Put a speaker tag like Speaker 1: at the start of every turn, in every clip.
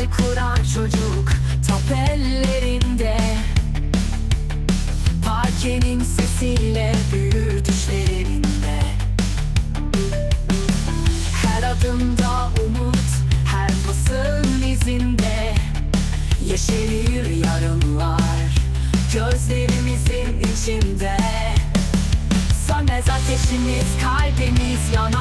Speaker 1: hayal kuran çocuk Tap ellerinde. Parkenin sesiyle büyür düşlerinde. Her adımda umut Her basın izinde. Yeşerir yarınlar Gözlerimizin içinde. Sönmez ateşimiz kalbimiz yanar.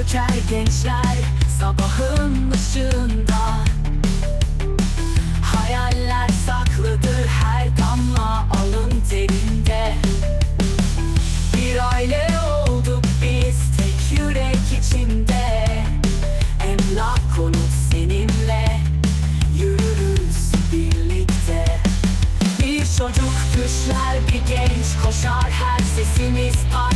Speaker 1: döker gençler sabahın ışığında Hayaller saklıdır her damla alın derinde Bir aile olduk biz tek yürek içinde. Emlak konut seninle yürürüz birlikte. Bir çocuk düşler bir genç koşar her sesimiz ay